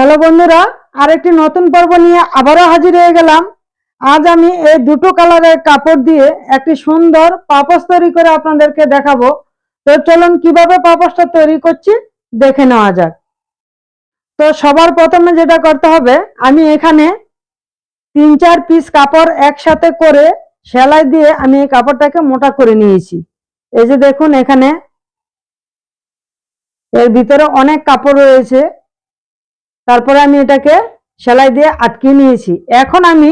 Hello বন্ধুরা, আরেকটি নতুন পর্ব নিয়ে আবারও হাজির হয়ে গেলাম। আজ আমি এই দুটো কালারের কাপড় দিয়ে একটি সুন্দর পাপোশ তৈরি করে আপনাদেরকে দেখাবো। তো চলুন কীভাবে পাপোশটা তৈরি করছি দেখে নেওয়া যাক। তো সবার প্রথমে যেটা করতে হবে, আমি এখানে তিন চার পিস কাপড় একসাথে করে সেলাই দিয়ে আমি এই কাপড়টাকে মোটা করে নিয়েছি। এই যে দেখুন এখানে এর ভিতরে অনেক কাপড় রয়েছে। তারপরে আমি এটাকে সেলাই দিয়ে আটকে নিয়েছি। এখন আমি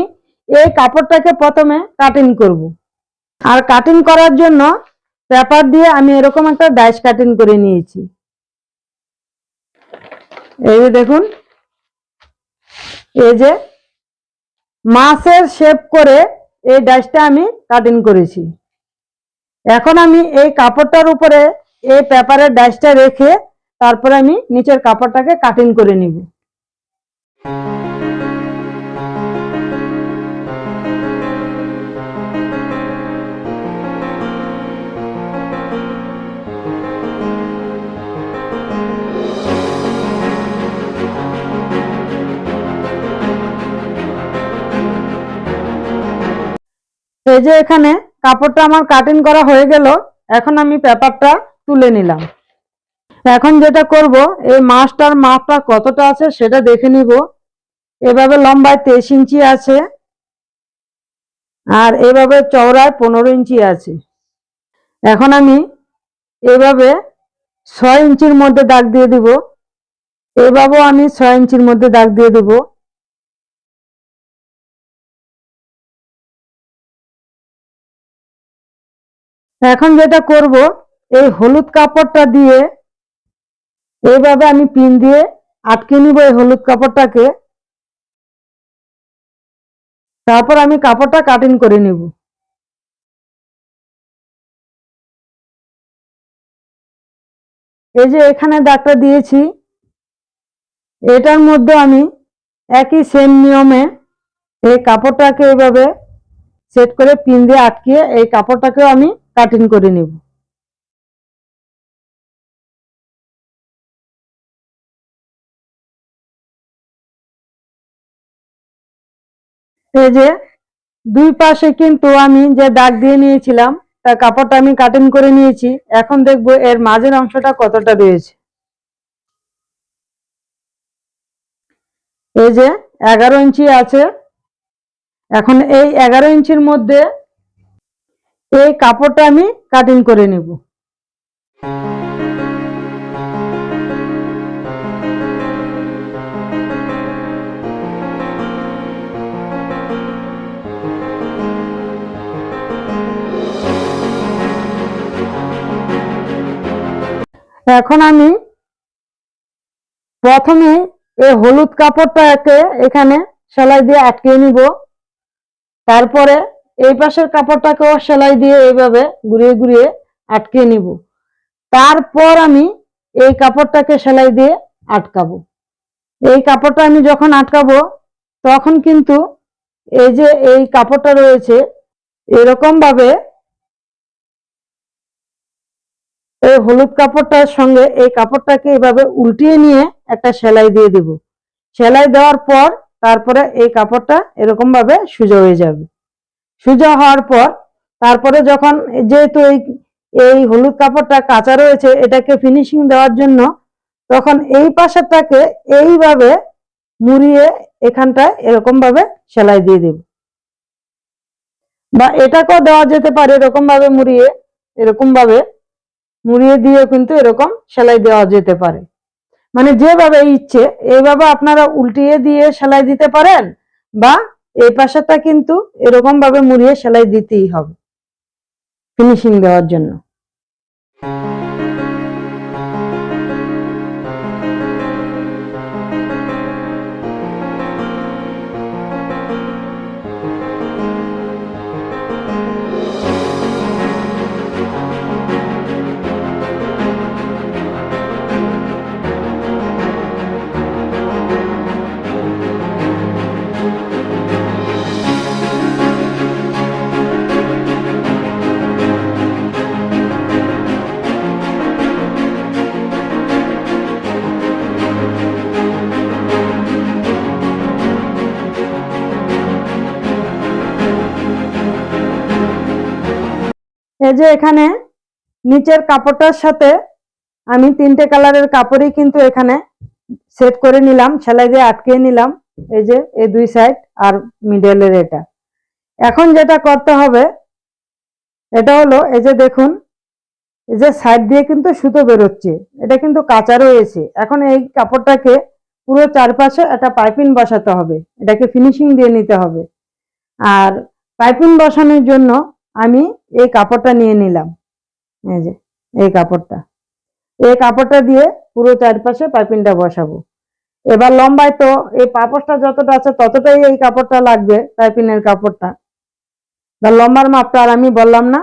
এই কাপড়টাকে প্রথমে কাটিং করব। আর কাটিং করার জন্য পেপার দিয়ে আমি এরকম একটা ডাইস কাটিং করে নিয়েছি। এই যে দেখুন, এই যে মাছের শেপ করে এই ডাইসটা আমি কাটিং করেছি। এখন আমি এই কাপড়টার উপরে এই পেপারের ডাইসটা রেখে তারপরে আমি নিচের কাপড়টাকে কাটিং করে নিব। এই যে এখানে কাপড়টা আমার কাটিং করা হয়ে গেল এখন আমি পেপারটা তুলে নিলাম। এখন যেটা করব, এই মাছটার মাপটা কতটা আছে সেটা দেখে নিব। এভাবে লম্বায় তেইশ ইঞ্চি আছে আর এভাবে চওড়ায় পনেরো ইঞ্চি আছে। এখন আমি এভাবে ছয় ইঞ্চির মধ্যে দাগ দিয়ে দিব। এভাবেও আমি ছয় ইঞ্চির মধ্যে দাগ দিয়ে দেবো। এখন যেটা করব, এই হলুদ কাপড়টা দিয়ে এইভাবে আমি পিন দিয়ে আটকে নিব এই হলুদ কাপড়টাকে। তারপর আমি কাপড়টা কাটিং করে নিব। এই যে এখানে দাগটা দিয়েছি, এটার মধ্যে আমি একই সেম নিয়মে এই কাপড়টাকে এইভাবে সেট করে পিন দিয়ে আটকিয়ে এই কাপড়টাকেও আমি কাটিং করে নিব। এই যে দুই পাশে কিন্তু আমি যে দাগ দিয়ে নিয়েছিলাম, তার কাপড়টা আমি কাটিং করে নিয়েছি। এখন দেখব এর মাঝের অংশটা কতটা রয়েছে এই যে এগারো ইঞ্চি আছে। এখন এই এগারো ইঞ্চির মধ্যে এই কাপড়টা আমি কাটিং করে নেব। এখন আমি প্রথমে এই হলুদ কাপড়টাকে এখানে সেলাই দিয়ে আটকে নিব। তারপরে এই পাশের কাপড়টাকেও সেলাই দিয়ে এইভাবে ঘুরিয়ে ঘুরিয়ে আটকে নিব। তারপর আমি এই কাপড়টাকে সেলাই দিয়ে আটকাবো। এই কাপড়টা আমি যখন আটকাবো, তখন কিন্তু এই যে এই কাপড়টা রয়েছে এরকম ভাবে এই হলুদ কাপড়টার সঙ্গে এই কাপড়টাকে এভাবে উল্টিয়ে নিয়ে একটা সেলাই দিয়ে দিব। সেলাই দেওয়ার পর তারপরে এই কাপড়টা এরকম ভাবে সোজা হয়ে যাবে। সোজা হওয়ার পর তারপরে যখন যেহেতু এই এই হলুদ কাপড়টা কাঁচা রয়েছে, এটাকে ফিনিশিং দেওয়ার জন্য তখন এই পাশেরটাকে এইভাবে মুড়িয়ে এখানটায় এরকম ভাবে সেলাই দিয়ে দেব। বা এটাকেও দেওয়া যেতে পারে এরকম ভাবে মুড়িয়ে এরকম ভাবে মুড়িয়ে দিয়েও কিন্তু এরকম সেলাই দেওয়া যেতে পারে। মানে যেভাবে ইচ্ছে, এইভাবে আপনারা উল্টিয়ে দিয়ে সেলাই দিতে পারেন বা এই পাশাটা কিন্তু এরকম ভাবে মুড়িয়ে সেলাই দিতেই হবে। ফিনিশিং দেওয়ার জন্য। এই যে এখানে নিচের কাপড়টার সাথে আমি তিনটে কালারের কাপড়ই কিন্তু এখানে সেট করে নিলাম, সেলাই দিয়ে আটকে নিলাম, এই যে এই দুই সাইড আর মিডলের এটা। এখন যেটা করতে হবে, এটা হলো এই যে দেখুন, এই যে সাইড দিয়ে কিন্তু সুতো বেরোচ্ছে, এটা কিন্তু কাঁচা রয়েছে। এখন এই কাপড়টাকে পুরো চারপাশে একটা পাইপিং বসাতে হবে, এটাকে ফিনিশিং দিয়ে নিতে হবে। আর পাইপিং বসানোর জন্য আমি এই কাপড়টা নিয়ে নিলাম। এই যে, এই কাপড়টা। এই কাপড়টা দিয়ে পুরো চারপাশে পাইপিংটা বসাবো। এবার লম্বায় তো এই পাপড়টা যতটা আছে ততটাই এই কাপড়টা লাগবে, পাইপিংয়ের কাপড়টা। বা লম্বার মাপটা আর আমি বললাম না,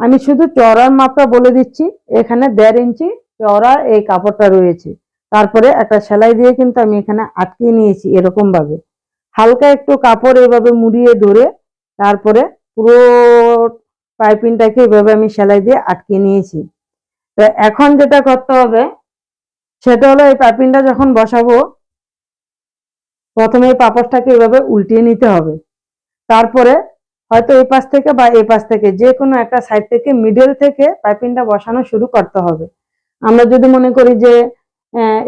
আমি শুধু চওড়ার মাপটা বলে দিচ্ছি, এখানে দেড় ইঞ্চি চওড়া এই কাপড়টা রয়েছে। তারপরে একটা সেলাই দিয়ে কিন্তু আমি এখানে আটকিয়ে নিয়েছি এরকম ভাবে হালকা একটু কাপড় এইভাবে মুড়িয়ে ধরে তারপরে পুরো পাইপিংটাকে এইভাবে আমি সেলাই দিয়ে আটকে নিয়েছি। তো এখন যেটা করতে হবে, সেটা হলো এই পাইপিংটা যখন বসাবো, প্রথমে এই পাপড়টাকে এইভাবে উল্টিয়ে নিতে হবে। তারপরে হয়তো এই পাশ থেকে বা এই পাশ থেকে যে কোনো একটা সাইড থেকে, মিডল থেকে পাইপিংটা বসানো শুরু করতে হবে। আমরা যদি মনে করি যে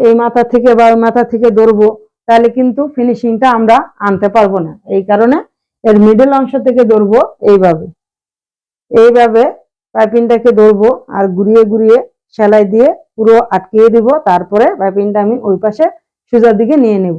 এই মাথা থেকে বা ওই মাথা থেকে ধরবো, তাহলে কিন্তু ফিনিশিংটা আমরা আনতে পারব না। এই কারণে এর মিডল অংশ থেকে ধরবো এইভাবে। এইভাবে পাইপিনটাকে ধরবো আর ঘুরিয়ে ঘুরিয়ে সেলাই দিয়ে পুরো আটকিয়ে দিব, তারপরে পাইপিনটা আমি ওই পাশে সোজার দিকে নিয়ে নেব।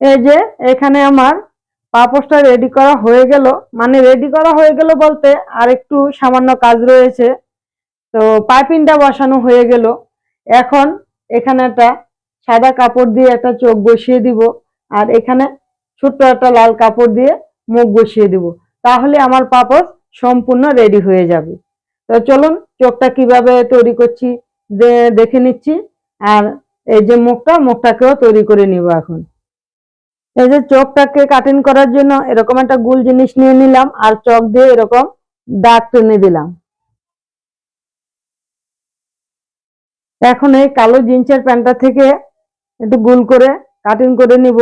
এই যে এখানে আমার পাপোশটা রেডি করা হয়ে গেল। মানে রেডি করা হয়ে গেল বলতে আর একটু সামান্য কাজ রয়েছে। তো পাইপিংটা বসানো হয়ে গেল। এখন এখানে একটা সাদা কাপড় দিয়ে একটা চোখ বসিয়ে দিব আর এখানে ছোট্ট একটা লাল কাপড় দিয়ে মুখ বসিয়ে দিব। তাহলে আমার পাপড় সম্পূর্ণ রেডি হয়ে যাবে। তো চলুন চোখটা কীভাবে তৈরি করছি দেখে নিচ্ছি। আর এই যে মুখটা, মুখটাকেও তৈরি করে নিব এখন। এই যে চোখটাকে কাটিং করার জন্য এরকম একটা গুল জিনিস নিয়ে নিলাম আর চক দিয়ে এরকম দাগ টেনে দিলাম। এখন এই কালো জিন্সের প্যান্টটা থেকে একটু গোল করে কাটিং করে নিব।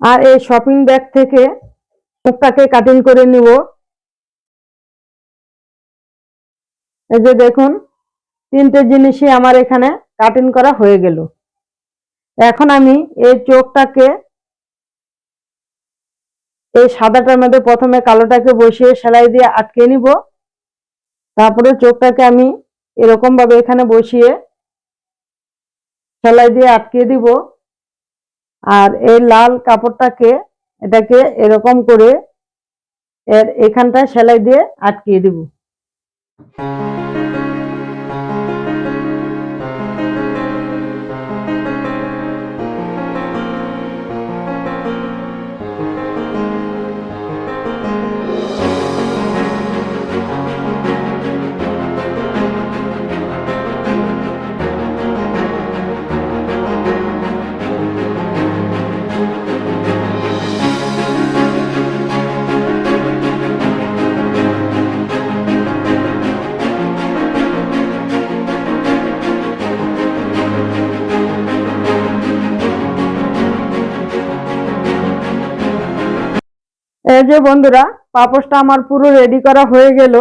আর এই শপিং ব্যাগ থেকে মুখটাকে কাটিং করে নিব। এই যে দেখুন তিনটে জিনিসই আমার এখানে কাটিং করা হয়ে গেল। এখন আমি এই চোখটাকে, এই সাদাটার মধ্যে প্রথমে কালোটাকে বসিয়ে সেলাই দিয়ে আটকে নিব। তারপরে চোখটাকে আমি এরকম ভাবে এখানে বসিয়ে সেলাই দিয়ে আটকে দিব। আর এই লাল কাপড়টাকে এটাকে এরকম করে এর এখানটায় সেলাই দিয়ে আটকিয়ে দিব। যে বন্ধুরা, পাপোশটা আমার পুরো রেডি করা হয়ে গেল।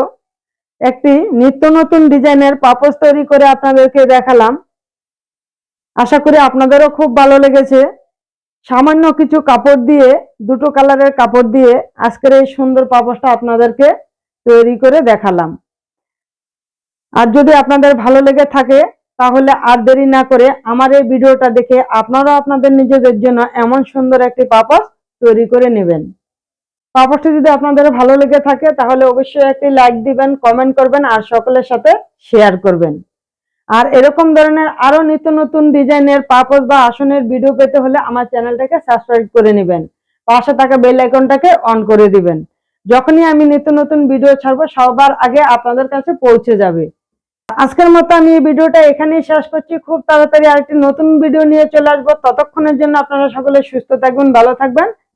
একটি নিত্য নতুন ডিজাইনের পাপোস তৈরি করে আপনাদেরকে দেখালাম। আশা করি আপনাদেরও খুব ভালো লেগেছে। সামান্য কিছু কাপড় দিয়ে, দুটো কালারের কাপড় দিয়ে আজকের এই সুন্দর পাপোশটা আপনাদেরকে তৈরি করে দেখালাম। আর যদি আপনাদের ভালো লেগে থাকে, তাহলে আর দেরি না করে আমার এই ভিডিওটা দেখে আপনারাও আপনাদের নিজেদের জন্য এমন সুন্দর একটি পাপোশ তৈরি করে নেবেন। পাপোশটি যদি আপনাদের ভালো লেগে থাকে, তাহলে অবশ্যই একটি লাইক দিবেন কমেন্ট করবেন আর সকলের সাথে শেয়ার করবেন। আর এরকম ধরনের আরও নিত্য নতুন ডিজাইনের পাপোশ বা আসনের ভিডিও পেতে হলে আমার চ্যানেলটাকে সাবস্ক্রাইব করে নেবেন। পাশে থাকা বেল আইকনটাকে অন করে দিবেন। যখনই আমি নিত্য নতুন ভিডিও ছাড়বো, সবার আগে আপনাদের কাছে পৌঁছে যাবে। আজকের মতো আমি এই ভিডিওটা এখানেই শেষ করছি। খুব তাড়াতাড়ি আরেকটি নতুন ভিডিও নিয়ে চলে আসব। ততক্ষণের জন্য আপনারা সকলে সুস্থ থাকবেন, ভালো থাকবেন।